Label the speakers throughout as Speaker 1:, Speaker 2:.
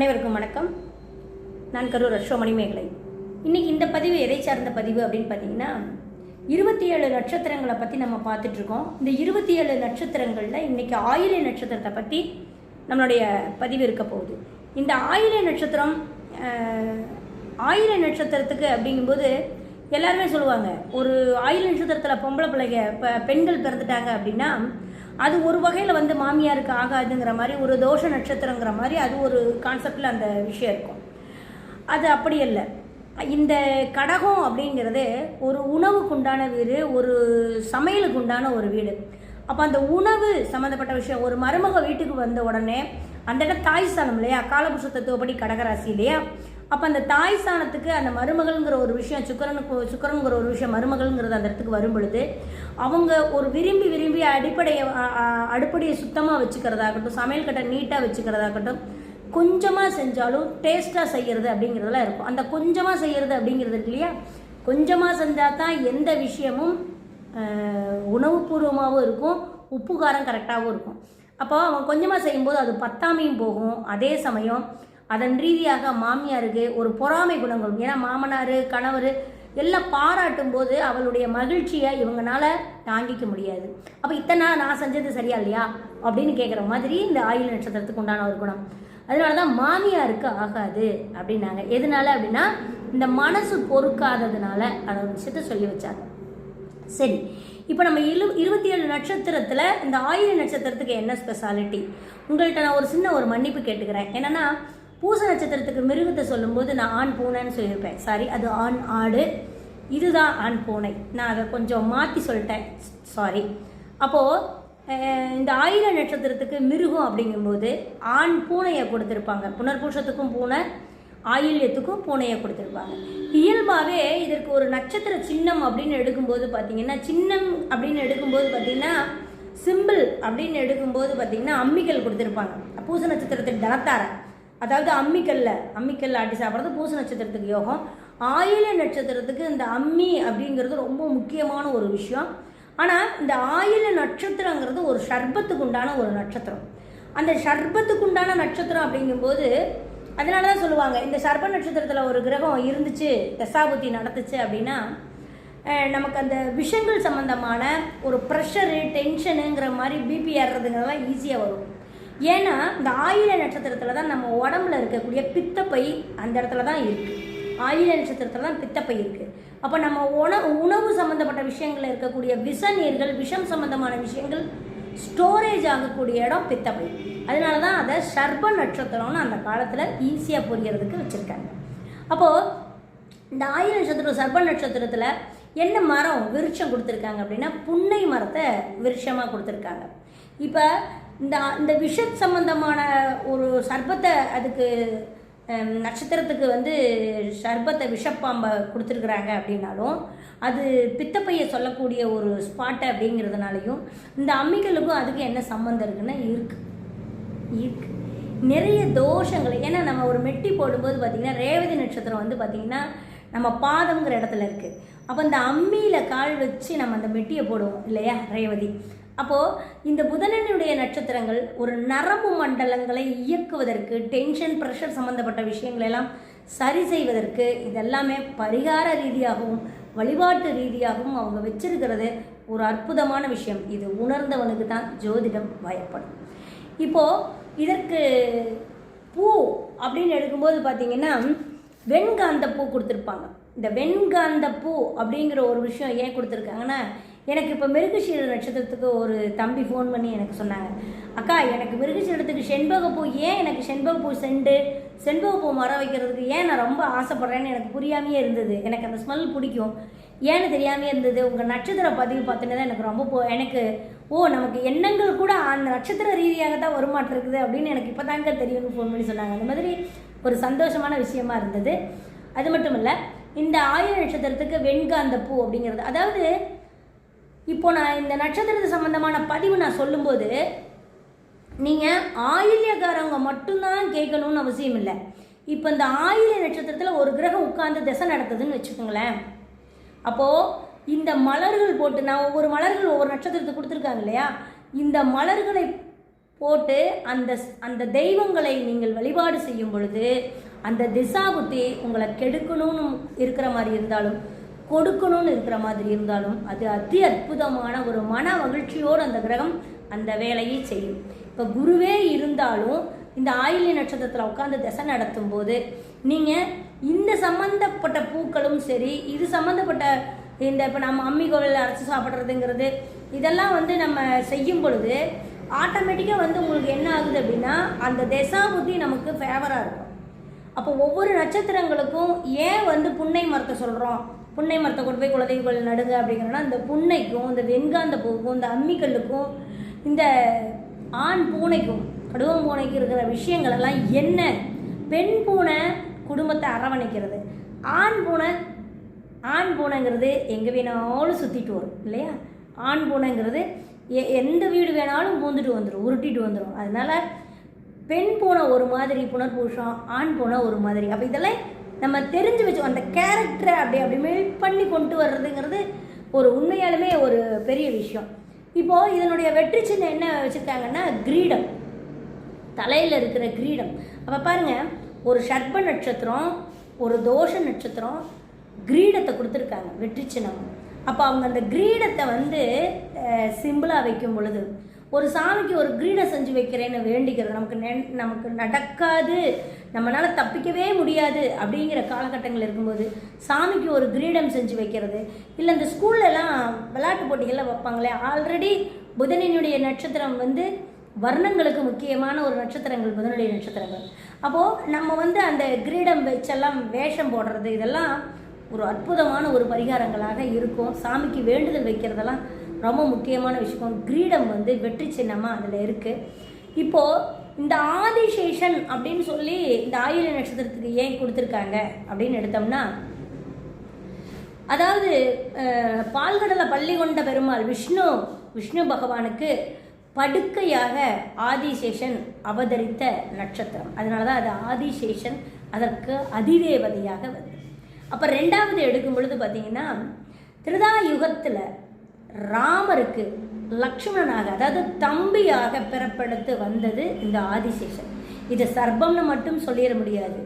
Speaker 1: அனைவருக்கும் வணக்கம். நான் கரூர் அஸ்வமணி மேகலை. இன்னைக்கு இந்த பதிவு எதை சார்ந்த பதிவு அப்படின்னு பார்த்தீங்கன்னா இருபத்தி ஏழு நட்சத்திரங்களை பற்றி நம்ம பார்த்துட்ருக்கோம். இந்த இருபத்தி ஏழு நட்சத்திரங்களில் இன்னைக்கு ஆயிலை நட்சத்திரத்தை பற்றி நம்மளுடைய பதிவு இருக்க போகுது. இந்த ஆயிலை நட்சத்திரம் ஆயிலை நட்சத்திரத்துக்கு அப்படிங்கும்போது எல்லாருமே சொல்லுவாங்க ஒரு ஆயிலை நட்சத்திரத்தில் பொம்பளை பிள்ளைங்க இப்போ பெண்கள் பிறந்துட்டாங்க அப்படின்னா அது ஒரு வகையில் வந்து மாமியாருக்கு ஆகாதுங்கிற மாதிரி ஒரு தோஷ நட்சத்திரங்கிற மாதிரி அது ஒரு கான்செப்டில் அந்த விஷயம் இருக்கும். அது அப்படி இல்லை இந்த கடகம் அப்படிங்கிறது ஒரு உணவுக்கு உண்டான வீடு ஒரு சமையலுக்கு உண்டான ஒரு வீடு. அப்போ அந்த உணவு சம்மந்தப்பட்ட விஷயம் ஒரு மருமக வீட்டுக்கு வந்த உடனே அந்த இடம் தாய் ஸ்தானம் இல்லையா? காலபுருஷ தத்துவப்படி கடகராசி இல்லையா? அப்போ அந்த தாய் ஸ்தானத்துக்கு அந்த மருமகள்ங்கிற ஒரு விஷயம் சுக்கரனுக்கு சுக்கரனுங்கிற ஒரு விஷயம் மருமகள்ங்கிறது அந்த இடத்துக்கு வரும் பொழுது அவங்க ஒரு விரும்பி விரும்பி அடிப்படையை அ- அடுப்படியை சுத்தமாக வச்சுக்கிறதாகட்டும் சமையல் கட்டை நீட்டாக வச்சுக்கிறதாகட்டும் கொஞ்சமாக செஞ்சாலும் டேஸ்ட்டாக செய்கிறது அப்படிங்கிறதெல்லாம் இருக்கும். அந்த கொஞ்சமாக செய்கிறது அப்படிங்கிறது இருக்கு இல்லையா? கொஞ்சமாக செஞ்சால் தான் எந்த விஷயமும் உணவுபூர்வமாகவும் இருக்கும் உப்பு காரம் கரெக்டாகவும் இருக்கும். அப்போ அவன் கொஞ்சமாக செய்யும்போது அது பத்தாமையும் போகும். அதே சமயம் அதன் ரீதியாக மாமியாருக்கு ஒரு பொறாமை குணங்கள் ஏன்னா மாமனார் கணவர் எல்லாம் பாராட்டும் போது அவளுடைய மகிழ்ச்சியை இவங்கனால தாங்கிக்க முடியாது. அப்போ இத்தனை நாள் நான் செஞ்சது சரியா இல்லையா? அப்படின்னு கேட்குற மாதிரி இந்த ஆயுள் நட்சத்திரத்துக்கு உண்டான ஒரு குணம். அதனால தான் மாமியாருக்கு ஆகாது அப்படின்னாங்க. எதனால அப்படின்னா இந்த மனசு பொறுக்காததுனால அதை ஒரு விஷயத்த சொல்லி வச்சாங்க. சரி இப்போ நம்ம இரு இருபத்தி ஏழு நட்சத்திரத்தில் இந்த ஆயுள் நட்சத்திரத்துக்கு என்ன ஸ்பெஷாலிட்டி உங்கள்கிட்ட நான் ஒரு சின்ன ஒரு மன்னிப்பு கேட்டுக்கிறேன். என்னன்னா பூச நட்சத்திரத்துக்கு மிருகத்தை சொல்லும்போது நான் ஆண் பூனைன்னு சொல்லியிருப்பேன். சாரி அது ஆண் ஆடு. இதுதான் ஆண் பூனை. நான் அதை கொஞ்சம் மாற்றி சொல்லிட்டேன். சாரி அப்போது இந்த ஆயிர நட்சத்திரத்துக்கு மிருகம் அப்படிங்கும்போது ஆண் பூனையை கொடுத்துருப்பாங்க. புனர்பூஷத்துக்கும் பூனை ஆயில்யத்துக்கும் பூனையை கொடுத்துருப்பாங்க. இயல்பாகவே இதற்கு ஒரு நட்சத்திர சின்னம் அப்படின்னு எடுக்கும்போது பார்த்தீங்கன்னா சின்னம் அப்படின்னு எடுக்கும்போது பார்த்தீங்கன்னா சிம்பிள் அப்படின்னு எடுக்கும்போது பார்த்தீங்கன்னா அம்மிகள் கொடுத்துருப்பாங்க. பூச நட்சத்திரத்துக்கு தனத்தாரை. அதாவது அம்மிக்கல்ல அம்மிக்கல்ல ஆட்டி சாப்பிட்றது பூச நட்சத்திரத்துக்கு யோகம். ஆயில நட்சத்திரத்துக்கு இந்த அம்மி அப்படிங்கிறது ரொம்ப முக்கியமான ஒரு விஷயம். ஆனால் இந்த ஆயில நட்சத்திரங்கிறது ஒரு ஷர்பத்துக்கு உண்டான ஒரு நட்சத்திரம். அந்த ஷர்பத்துக்கு உண்டான நட்சத்திரம் அப்படிங்கும்போது அதனால தான் சொல்லுவாங்க இந்த சர்ப நட்சத்திரத்தில் ஒரு கிரகம் இருந்துச்சு தசாபுத்தி நடத்துச்சு அப்படின்னா நமக்கு அந்த விஷங்கள் சம்மந்தமான ஒரு ப்ரெஷரு டென்ஷனுங்கிற மாதிரி பிபி ஏறுறதுங்கிறதெல்லாம் ஈஸியாக வரும். ஏன்னா இந்த ஆயில நட்சத்திரத்தில் தான் நம்ம உடம்புல இருக்கக்கூடிய பித்தப்பை அந்த இடத்துல தான் இருக்குது ஆயில நட்சத்திரத்தில் தான் பித்தப்பை இருக்குது அப்போ நம்ம உணவு உணவு சம்மந்தப்பட்ட விஷயங்களில் இருக்கக்கூடிய விஷ நீர்கள் விஷம் சம்மந்தமான விஷயங்கள் ஸ்டோரேஜ் ஆகக்கூடிய இடம் பித்தப்பை. அதனால தான் அதை சர்ப நட்சத்திரம்னு அந்த காலத்தில் ஈஸியாக புரியறதுக்கு வச்சுருக்காங்க. அப்போது இந்த ஆயிர நட்சத்திரம் சர்ப நட்சத்திரத்தில் என்ன மரம் விருட்சம் கொடுத்துருக்காங்க அப்படின்னா புன்னை மரத்தை விருட்சமாக கொடுத்துருக்காங்க. இப்போ இந்த இந்த விஷ சம்பந்தமான ஒரு சர்பத்தை அதுக்கு நட்சத்திரத்துக்கு வந்து சர்பத்தை விஷப்பாம்பை கொடுத்துருக்குறாங்க அப்படின்னாலும் அது பித்தப்பையை சொல்லக்கூடிய ஒரு ஸ்பாட்டு அப்படிங்கிறதுனாலையும் இந்த அம்மிகளுக்கும் அதுக்கு என்ன சம்மந்தம் இருக்குன்னா இருக்கு. இருக்கு. நிறைய தோஷங்கள் ஏன்னா நம்ம ஒரு மெட்டி போடும்போது பார்த்திங்கன்னா ரேவதி நட்சத்திரம் வந்து பார்த்திங்கன்னா நம்ம பாதம்ங்கிற இடத்துல இருக்குது அப்போ இந்த அம்மியில் கால் வச்சு நம்ம அந்த மெட்டியை போடுவோம் இல்லையா ரேவதி? அப்போது இந்த புதனனுடைய நட்சத்திரங்கள் ஒரு நரம்பு மண்டலங்களை இயக்குவதற்கு டென்ஷன் ப்ரெஷர் சம்மந்தப்பட்ட விஷயங்கள் எல்லாம் சரி செய்வதற்கு இதெல்லாமே பரிகார ரீதியாகவும் வழிபாட்டு ரீதியாகவும் அவங்க வச்சிருக்கிறது ஒரு அற்புதமான விஷயம். இது உணர்ந்தவனுக்கு தான் ஜோதிடம் பயப்படும் இப்போது இதற்கு பூ அப்படின்னு எடுக்கும்போது பார்த்தீங்கன்னா வெண்காந்த பூ கொடுத்துருப்பாங்க. இந்த வெண்காந்த பூ அப்படிங்கிற ஒரு விஷயம் ஏன் கொடுத்துருக்காங்கன்னா எனக்கு இப்போ மிருகசீர நட்சத்திரத்துக்கு ஒரு தம்பி ஃபோன் பண்ணி எனக்கு சொன்னாங்க. அக்கா எனக்கு மிருகசீரத்துக்கு செண்பக பூ ஏன் எனக்கு செண்பக பூ செண்டு செண்பக பூ மரம் வைக்கிறதுக்கு ஏன் நான் ரொம்ப ஆசைப்பட்றேன்னு எனக்கு புரியாமையே இருந்தது. எனக்கு அந்த ஸ்மெல் பிடிக்கும். ஏன்னு தெரியாமே இருந்தது. உங்கள் நட்சத்திர பதிவு பார்த்துன்னு தான் எனக்கு ரொம்ப போ- எனக்கு ஓ நமக்கு எண்ணங்கள் கூட அந்த நட்சத்திர ரீதியாக தான் வருமாட்டிருக்குது அப்படின்னு எனக்கு இப்போ தாங்க தெரியும்னு ஃபோன் பண்ணி சொன்னாங்க. அந்த மாதிரி ஒரு சந்தோஷமான விஷயமா இருந்தது. அது மட்டும் இல்லை இந்த ஆயுள் நட்சத்திரத்துக்கு வெண்காந்த பூ அப்படிங்கிறது அதாவது இப்போ நான் இந்த நட்சத்திரத்து சம்பந்தமான பதிவு நான் சொல்லும்போது நீங்கள் ஆயில்யக்காரவங்க மட்டும்தான் கேட்கணும்னு அவசியம் இல்லை. இப்போ இந்த ஆயில்ய நட்சத்திரத்தில் ஒரு கிரகம் உட்கார்ந்து திசை நடத்துதுன்னு வச்சுக்கோங்களேன். அப்போது இந்த மலர்கள் போட்டு நான் ஒவ்வொரு மலர்கள் ஒவ்வொரு நட்சத்திரத்துக்கு கொடுத்துருக்காங்க இல்லையா? இந்த மலர்களை போட்டு அந்த அந்த தெய்வங்களை நீங்கள் வழிபாடு செய்யும் பொழுது அந்த திசா புத்தி உங்களை கெடுக்கணும்னு இருக்கிற மாதிரி இருந்தாலும் கொடுக்கணும்னு இருக்கிற மாதிரி இருந்தாலும் அது அதி அற்புதமான ஒரு மன மகிழ்ச்சியோடு அந்த கிரகம் அந்த வேலையை செய்யும். இப்போ குருவே இருந்தாலும் இந்த ஆயிலி நட்சத்திரத்தில் உட்காந்து திசை நடத்தும் போது நீங்கள் இந்த சம்மந்தப்பட்ட பூக்களும் சரி இது சம்மந்தப்பட்ட இந்த இப்போ நம்ம அம்மி கோவில் அரைச்சி சாப்பிட்றதுங்கிறது இதெல்லாம் வந்து நம்ம செய்யும் பொழுது ஆட்டோமேட்டிக்காக வந்து உங்களுக்கு என்ன ஆகுது அப்படின்னா அந்த திசா புத்தி நமக்கு ஃபேவராக இருக்கும். அப்போ ஒவ்வொரு நட்சத்திரங்களுக்கும் ஏன் வந்து புன்னை மரத்தை சொல்கிறோம் புன்னை மரத்தை கொண்டு போய் குலதெய்வங்கள் நடுங்க அப்படிங்கிறனா அந்த புன்னைக்கும் இந்த வெண்காந்த பூவுக்கும் இந்த அம்மிக்கல்லுக்கும் இந்த ஆண் பூனைக்கும் கடுவம் பூனைக்கு இருக்கிற விஷயங்கள் எல்லாம் என்ன? பெண் பூனை குடும்பத்தை அரவணைக்கிறது. ஆண் பூனை ஆண் பூனைங்கிறது எங்கே வேணாலும் சுற்றிட்டு வரும் இல்லையா? ஆண் பூனைங்கிறது எ எந்த வீடு வேணாலும் பூந்துட்டு வந்துடும் உருட்டிட்டு வந்துடும் அதனால பெண் பூனை ஒரு மாதிரி புனர்பூஷம் ஆண் பூனை ஒரு மாதிரி. அப்போ இதெல்லாம் நம்ம தெரிஞ்சு வச்சோம் அந்த கேரக்டரை அப்படி அப்படி மெல்ட் பண்ணி கொண்டு வர்றதுங்கிறது ஒரு உண்மையாலுமே ஒரு பெரிய விஷயம். இப்போது இதனுடைய வெற்றி சின்னம் என்ன வச்சுருக்காங்கன்னா கிரீடம். தலையில் இருக்கிற கிரீடம். அப்போ பாருங்க ஒரு ஷர்ப நட்சத்திரம் ஒரு தோஷ நட்சத்திரம் கிரீடத்தை கொடுத்துருக்காங்க வெற்றி சின்னம். அப்போ அவங்க அந்த கிரீடத்தை வந்து சிம்பிளாக வைக்கும் பொழுது ஒரு சாமிக்கு ஒரு கிரீடம் செஞ்சு வைக்கிறேன்னு வேண்டிக்கிறோம் நமக்கு நமக்கு நடக்காது நம்மளால் தப்பிக்கவே முடியாது அப்படிங்கிற காலகட்டங்கள் இருக்கும்போது சாமிக்கு ஒரு கிரீடம் செஞ்சு வைக்கிறது. இல்லை இந்த ஸ்கூல்லலாம் விளையாட்டு போட்டிகள்லாம் வைப்பாங்களே ஆல்ரெடி புதனினுடைய நட்சத்திரம் வந்து வர்ணங்களுக்கு முக்கியமான ஒரு நட்சத்திரங்கள் புதனுடைய நட்சத்திரங்கள். அப்போது நம்ம வந்து அந்த கிரீடம் வச்செல்லாம் வேஷம் போடுறது இதெல்லாம் ஒரு அற்புதமான ஒரு பரிகாரங்களாக இருக்கும். சாமிக்கு வேண்டுதல் வைக்கிறதெல்லாம் ரொம்ப முக்கியமான விஷயம். கிரீடம் வந்து வெற்றி சின்னமாக அதில் இருக்குது இப்போது இந்த ஆதிசேஷன் அப்படின்னு சொல்லி இந்த ஆயுள நட்சத்திரத்துக்கு ஏன் கொடுத்துருக்காங்க அப்படின்னு எடுத்தோம்னா அதாவது பால்கடலை பள்ளி கொண்ட பெருமாள் விஷ்ணு விஷ்ணு பகவானுக்கு படுக்கையாக ஆதிசேஷன் அவதரித்த நட்சத்திரம். அதனால தான் அது ஆதிசேஷன் அதற்கு அதிதேவதையாக வருது அப்போ ரெண்டாவது எடுக்கும் பொழுது பார்த்தீங்கன்னா திருதாயுகத்தில் ராமருக்கு லக்ஷ்மணனாக அதாவது தம்பியாக பிறப்பெடுத்து வந்தது இந்த ஆதிசேஷன். இது சர்ப்பம்னு மட்டும் சொல்லிட முடியாது.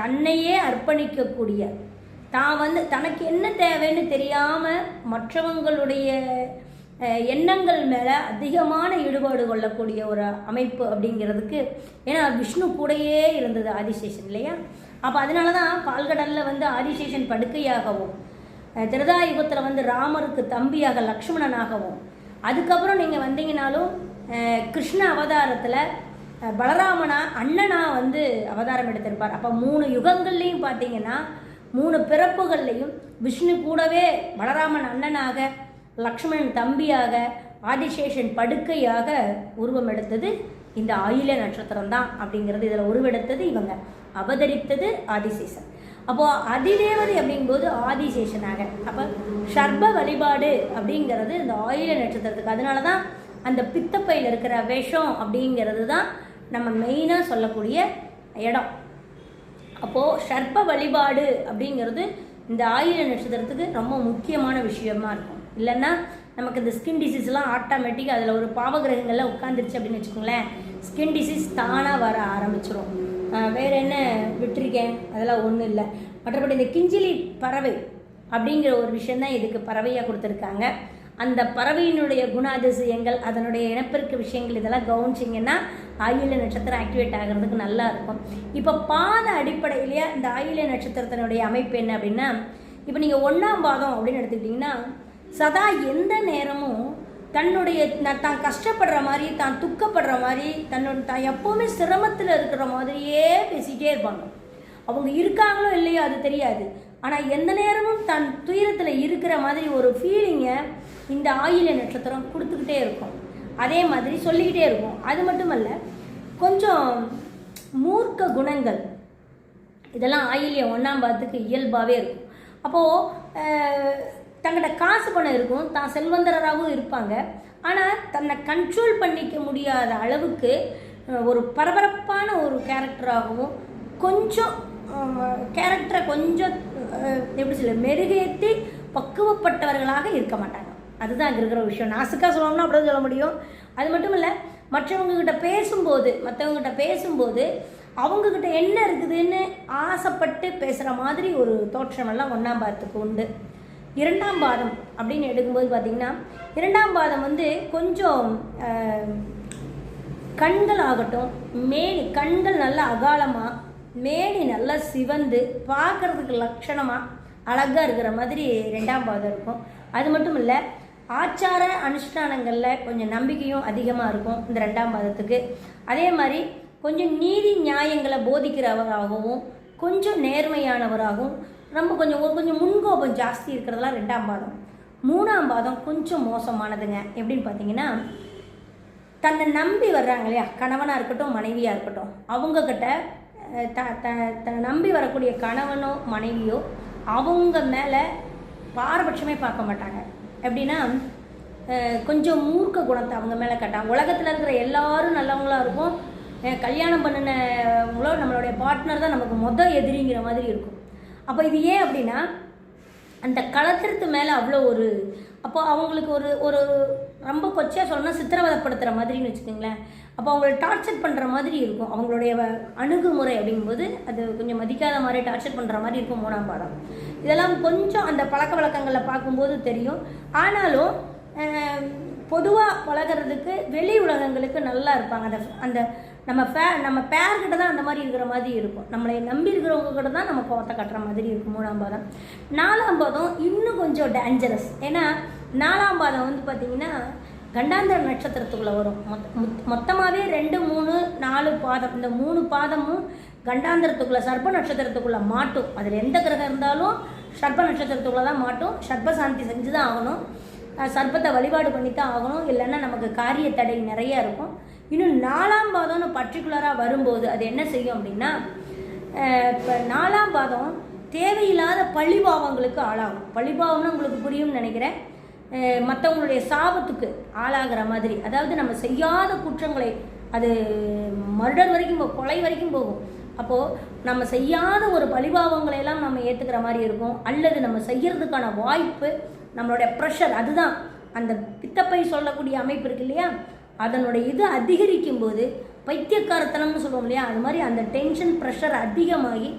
Speaker 1: தன்னையே அர்ப்பணிக்கக்கூடிய தான் வந்து தனக்கு என்ன தேவைன்னு தெரியாமல் மற்றவங்களுடைய எண்ணங்கள் மேலே அதிகமான ஈடுபாடு கொள்ளக்கூடிய ஒரு அமைப்பு அப்படிங்கிறதுக்கு ஏன்னா விஷ்ணு கூடயே இருந்தது ஆதிசேஷன் இல்லையா? அப்போ அதனால தான் பால்கடலில் வந்து ஆதிசேஷன் படுக்கையாகவும் திருதாயுகத்தில் வந்து ராமருக்கு தம்பியாக லக்ஷ்மணனாகவும் அதுக்கப்புறம் நீங்கள் வந்தீங்கனாலும் கிருஷ்ண அவதாரத்தில் பலராமனா அண்ணனா வந்து அவதாரம் எடுத்திருப்பார். அப்போ மூணு யுகங்கள்லேயும் பார்த்தீங்கன்னா மூணு பிறப்புகள்லையும் விஷ்ணு கூடவே பலராமன் அண்ணனாக லக்ஷ்மணன் தம்பியாக ஆதிசேஷன் படுக்கையாக உருவம் எடுத்தது இந்த ஆயில நட்சத்திரம் தான் அப்படிங்கிறது. இதில் உருவெடுத்தது இவங்க. அவதரித்தது ஆதிசேஷன். அப்போ அதிதேவதை அப்படிங்கும்போது ஆதிசேஷனாக. அப்போ சர்ப வழிபாடு அப்படிங்கிறது இந்த ஆயில நட்சத்திரத்துக்கு. அதனால தான் அந்த பித்தப்பையில் இருக்கிற விஷம் அப்படிங்கிறது தான் நம்ம மெயினாக சொல்லக்கூடிய இடம். அப்போது சர்ப்ப வழிபாடு அப்படிங்கிறது இந்த ஆயில நட்சத்திரத்துக்கு ரொம்ப முக்கியமான விஷயமா இருக்கும். இல்லைன்னா நமக்கு இந்த ஸ்கின் டிசீஸ்லாம் ஆட்டோமேட்டிக்காக அதில் ஒரு பாவகிரகங்கள்லாம் உட்காந்துருச்சு அப்படின்னு வச்சுக்கோங்களேன் ஸ்கின் டிசீஸ் தானாக வர ஆரம்பிச்சிரும். வேற என்ன விட்டுருக்கேன்? அதெல்லாம் ஒன்றும் இல்லை. மற்றபடி இந்த கிஞ்சிலி பறவை அப்படிங்கிற ஒரு விஷயந்தான் இதுக்கு பறவையாக கொடுத்துருக்காங்க. அந்த பறவையினுடைய குணாதிசயங்கள் அதனுடைய இனப்பெருக்க விஷயங்கள் இதெல்லாம் கவனிச்சிங்கன்னா ஆயில நட்சத்திரம் ஆக்டிவேட் ஆகிறதுக்கு நல்லா இருக்கும். இப்போ பாத அடிப்படையிலேயே இந்த ஆயில நட்சத்திரத்தினுடைய அமைப்பு என்ன அப்படின்னா இப்போ நீங்கள் ஒன்றாம் பாதம் அப்படின்னு எடுத்துக்கிட்டிங்கன்னா சதா எந்த நேரமும் தன்னுடைய தான் கஷ்டப்படுற மாதிரி தான் துக்கப்படுற மாதிரி தன்னோட தான் எப்போவுமே சிரமத்தில் இருக்கிற மாதிரியே பேசிகிட்டே இருப்பாங்க. அவங்க இருக்காங்களோ இல்லையோ அது தெரியாது. ஆனால் எந்த நேரமும் தன் துயரத்தில் இருக்கிற மாதிரி ஒரு ஃபீலிங்கை இந்த ஆயில நட்சத்திரம் கொடுத்துக்கிட்டே இருக்கும். அதே மாதிரி சொல்லிக்கிட்டே இருக்கும். அது மட்டுமல்ல கொஞ்சம் மூர்க்க குணங்கள் இதெல்லாம் ஆயில்யம் ஒன்றாம் பாதத்துக்கு இயல்பாகவே இருக்கும். அப்போது தங்கிட்ட காசு பணம் இருக்கும் தான் செல்வந்தராகவும் இருப்பாங்க. ஆனால் தன்னை கண்ட்ரோல் பண்ணிக்க முடியாத அளவுக்கு ஒரு பரபரப்பான ஒரு கேரக்டராகவும் கொஞ்சம் கேரக்டரை கொஞ்சம் எப்படி சொல்ல மெருகேற்றி பக்குவப்பட்டவர்களாக இருக்க மாட்டாங்க. அதுதான் அங்கே இருக்கிற விஷயம். நாசுக்காக சொல்லணும்னா அப்படி சொல்ல முடியும். அது மட்டும் இல்லை மற்றவங்கக்கிட்ட பேசும்போது மற்றவங்ககிட்ட பேசும்போது அவங்கக்கிட்ட என்ன இருக்குதுன்னு ஆசைப்பட்டு பேசுகிற மாதிரி ஒரு தோற்றமெல்லாம் ஒன்றாம் பார்த்துக்கு உண்டு. இரண்டாம் பாதம் அப்படின்னு எடுக்கும்போது பார்த்திங்கன்னா இரண்டாம் பாதம் வந்து கொஞ்சம் கண்கள் ஆகட்டும் மேனி கண்கள் நல்லா அகாலமாக மேனி நல்லா சிவந்து பார்க்கறதுக்கு லட்சணமாக அழகாக இருக்கிற மாதிரி ரெண்டாம் பாதம் இருக்கும். அது மட்டும் இல்லை ஆச்சார அனுஷ்டானங்களில் கொஞ்சம் நம்பிக்கையும் அதிகமாக இருக்கும் இந்த ரெண்டாம் பாதத்துக்கு. அதே மாதிரி கொஞ்சம் நீதி நியாயங்களை போதிக்கிறவராகவும் கொஞ்சம் நேர்மையானவராகவும் ரொம்ப கொஞ்சம் ஒரு கொஞ்சம் முன்கோபம் ஜாஸ்தி இருக்கிறதெல்லாம் ரெண்டாம் பாதம். மூணாம் பாதம் கொஞ்சம் மோசமானதுங்க. எப்படின்னு பார்த்தீங்கன்னா தன்னை நம்பி வர்றாங்க இல்லையா? கணவனாக இருக்கட்டும் மனைவியாக இருக்கட்டும். அவங்கக்கிட்ட த த தன்னை நம்பி வரக்கூடிய கணவனோ மனைவியோ அவங்க மேலே பாரபட்சமே பார்க்க மாட்டாங்க. எப்படின்னா கொஞ்சம் மூர்க்க குணத்தை அவங்க மேலே கட்டாங்க உலகத்தில் இருக்கிற எல்லாரும் நல்லவங்களாக இருக்கும். கல்யாணம் பண்ணினவங்களோ நம்மளுடைய பார்ட்னர் தான் நமக்கு மொதல் எதிரிங்கிற மாதிரி இருக்கும். அப்போ இது ஏன் அப்படின்னா அந்த களத்திற்கு மேலே அவ்வளோ ஒரு அப்போ அவங்களுக்கு ஒரு ஒரு ரொம்ப கொச்சையாக சொல்லணும்னா சித்திரவதைப்படுத்துகிற மாதிரின்னு வச்சுக்கோங்களேன். அப்போ அவங்கள டார்ச்சர் பண்ணுற மாதிரி இருக்கும். அவங்களுடைய வ- அணுகுமுறை அப்படிங்கும்போது அது கொஞ்சம் மதிக்காத மாதிரி டார்ச்சர் பண்ணுற மாதிரி இருக்கும் மூணாம் பாடம். இதெல்லாம் கொஞ்சம் அந்த பழக்க வழக்கங்களை பார்க்கும்போது தெரியும். ஆனாலும் பொதுவாக பழகுறதுக்கு வெளி உலகங்களுக்கு நல்லா இருப்பாங்க. அந்த அந்த நம்ம பே நம்ம பேர்கிட்ட தான் அந்த மாதிரி இருக்கிற மாதிரி இருக்கும். நம்மளை நம்பி இருக்கிறவங்க கிட்ட தான் நம்ம கோவத்தை கட்டுற மாதிரி இருக்கும் மூணாம் பாதம். நாலாம் பாதம் இன்னும் கொஞ்சம் டேஞ்சரஸ் ஏன்னா நாலாம் பாதம் வந்து பார்த்திங்கன்னா கண்டாந்திர நட்சத்திரத்துக்குள்ளே வரும். மொத்த மொத்தமாகவே ரெண்டு மூணு நாலு பாதம். இந்த மூணு பாதமும் கண்டாந்திரத்துக்குள்ளே சர்ப்ப நட்சத்திரத்துக்குள்ளே மாட்டும். அதில் எந்த கிரகம் இருந்தாலும் சர்ப்ப நட்சத்திரத்துக்குள்ளே தான் மாட்டும். சர்ப்ப சாந்தி செஞ்சு தான் ஆகணும் சர்ப்பத்தை வழிபாடு பண்ணி தான் ஆகணும். இல்லைன்னா நமக்கு காரிய தடை நிறைய இருக்கும். இன்னும் நாலாம் பாதம்னு பர்டிகுலராக வரும்போது அது என்ன செய்யும் அப்படின்னா இப்போ நாலாம் பாதம் தேவையில்லாத பழிபாவங்களுக்கு ஆளாகும். பழிபாவம்னு உங்களுக்கு புரியும்னு நினைக்கிறேன். மற்றவங்களுடைய சாபத்துக்கு ஆளாகிற மாதிரி. அதாவது நம்ம செய்யாத குற்றங்களை அது மர்டர் வரைக்கும் போகும் கொலை வரைக்கும் போகும். அப்போது நம்ம செய்யாத ஒரு பழிபாவங்களை எல்லாம் நம்ம ஏற்றுக்கிற மாதிரி இருக்கும். அல்லது நம்ம செய்கிறதுக்கான வாய்ப்பு நம்மளுடைய ப்ரெஷர் அதுதான். அந்த பித்தப்பை சொல்லக்கூடிய அமைப்பு இருக்கு இல்லையா? அதனுடைய இது அதிகரிக்கும் போது பைத்தியக்காரத்தனம்னு சொல்லுவோம் இல்லையா? அது மாதிரி அந்த டென்ஷன் ப்ரெஷர் அதிகமாகி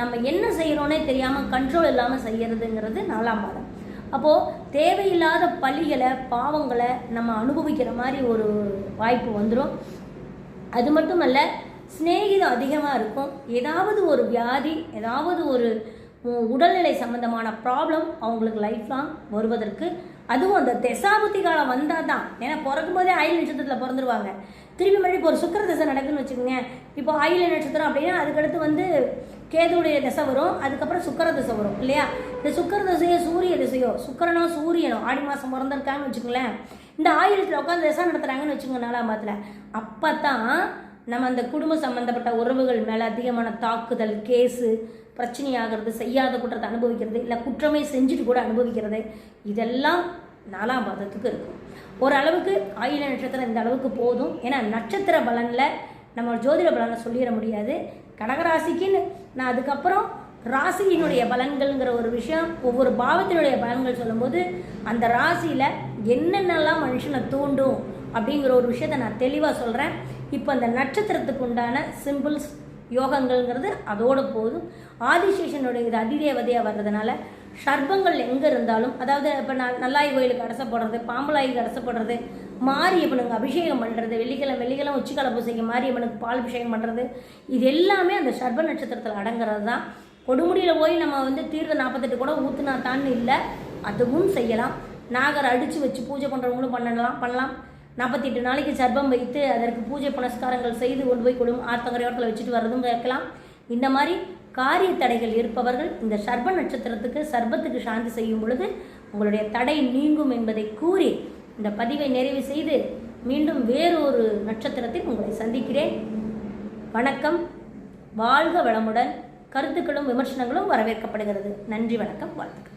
Speaker 1: நம்ம என்ன செய்கிறோன்னே தெரியாமல் கண்ட்ரோல் இல்லாமல் செய்கிறதுங்கிறது நாலாம் மாதம் அப்போது தேவையில்லாத பழிகளை பாவங்களை நம்ம அனுபவிக்கிற மாதிரி ஒரு வாய்ப்பு வந்துடும் அது மட்டும் அல்ல சிநேகிதம் அதிகமாக இருக்கும். ஏதாவது ஒரு வியாதி ஏதாவது ஒரு உடல்நிலை சம்பந்தமான ப்ராப்ளம் அவங்களுக்கு லைஃப் லாங் வருவதற்கு அதுவும் அந்த தசாபுத்தி காலம் வந்தால் தான் ஏன்னா பிறக்கும் போதே ஆயில் நட்சத்திரத்தில் பிறந்துருவாங்க. திருப்பி மறுபடியும் இப்போ ஒரு சுக்கர தசை நடக்குதுன்னு வச்சுக்கோங்க. இப்போ ஆயில் நட்சத்திரம் அப்படின்னா அதுக்கடுத்து வந்து கேதுடைய தசை வரும். அதுக்கப்புறம் சுக்கர தசை வரும் இல்லையா? இந்த சுக்கர தசையோ சூரிய தசையோ சுக்கரனோ சூரியனோ ஆடி மாதம் பிறந்திருக்காங்கன்னு வச்சுக்கோங்களேன். இந்த ஆயிலத்தில் உட்காந்து தசை நடத்துகிறாங்கன்னு வச்சுக்கோங்க நாலாம் மாதத்தில் அப்போ தான் நம்ம அந்த குடும்ப சம்மந்தப்பட்ட உறவுகள் மேலே அதிகமான தாக்குதல் கேஸு பிரச்சனையாகிறது செய்யாத குற்றத்தை அனுபவிக்கிறது இல்லை குற்றமே செஞ்சுட்டு கூட அனுபவிக்கிறது இதெல்லாம் நாலாம் பாதத்துக்கு இருக்கும். ஓரளவுக்கு ஆயில நட்சத்திரம் இந்த அளவுக்கு போதும். ஏன்னா நட்சத்திர பலனில் நம்ம ஜோதிட பலனை சொல்லிட முடியாது. கடகராசிக்குன்னு நான் அதுக்கப்புறம் ராசியினுடைய பலன்கள்ங்கிற ஒரு விஷயம் ஒவ்வொரு பாவத்தினுடைய பலன்கள் சொல்லும்போது அந்த ராசியில் என்னென்னலாம் மனுஷனை தூண்டும் அப்படிங்கிற ஒரு விஷயத்த நான் தெளிவாக சொல்கிறேன் இப்போ அந்த நட்சத்திரத்துக்கு உண்டான சிம்பிள்ஸ் யோகங்கள்ங்கிறது அதோட போதும். ஆதிசேஷனுடைய இது அதிதேவதையாக வர்றதுனால சர்ப்பங்கள் எங்கே இருந்தாலும் அதாவது இப்போ நான் நல்லாய் கோயிலுக்கு அரசை போடுறது பாம்பலாய்க்கு அரசை போடுறது மாரியப்பனுக்கு அபிஷேகம் பண்ணுறது வெள்ளிக்கிழமை வெள்ளிக்கிழமை உச்சிக்கால பூசைக்கு மாரியப்பனுக்கு பால் அபிஷேகம் பண்ணுறது இது எல்லாமே அந்த சர்ப்ப நட்சத்திரத்தில் அடங்குறது தான். கொடுமுடியில் போய் நம்ம வந்து தீர்த்த நாற்பத்தெட்டு கூட ஊற்றுனாதான்னு இல்லை அதுவும் செய்யலாம். நாகர் அடித்து வச்சு பூஜை பண்ணுறவங்களும் பண்ணலாம் பண்ணலாம். நாற்பத்தி எட்டு நாளைக்கு சர்ப்பம் வைத்து அதற்கு பூஜை புனஸ்காரங்கள் செய்து கொண்டு போய் கொடும் ஆத்தங்கரையோரத்தில் வச்சுட்டு வர்றதும் கேட்கலாம். இந்த மாதிரி காரிய தடைகள் இருப்பவர்கள் இந்த சர்ப நட்சத்திரத்துக்கு சர்பத்துக்கு சாந்தி செய்யும் பொழுது உங்களுடைய தடை நீங்கும் என்பதை கூறி இந்த பதிவை நிறைவு செய்து மீண்டும் வேறொரு நட்சத்திரத்தில் உங்களை சந்திக்கிறேன். வணக்கம். வாழ்க வளமுடன். கருத்துக்களும் விமர்சனங்களும் வரவேற்கப்படுகிறது. நன்றி வணக்கம் வாழ்த்துக்கள்.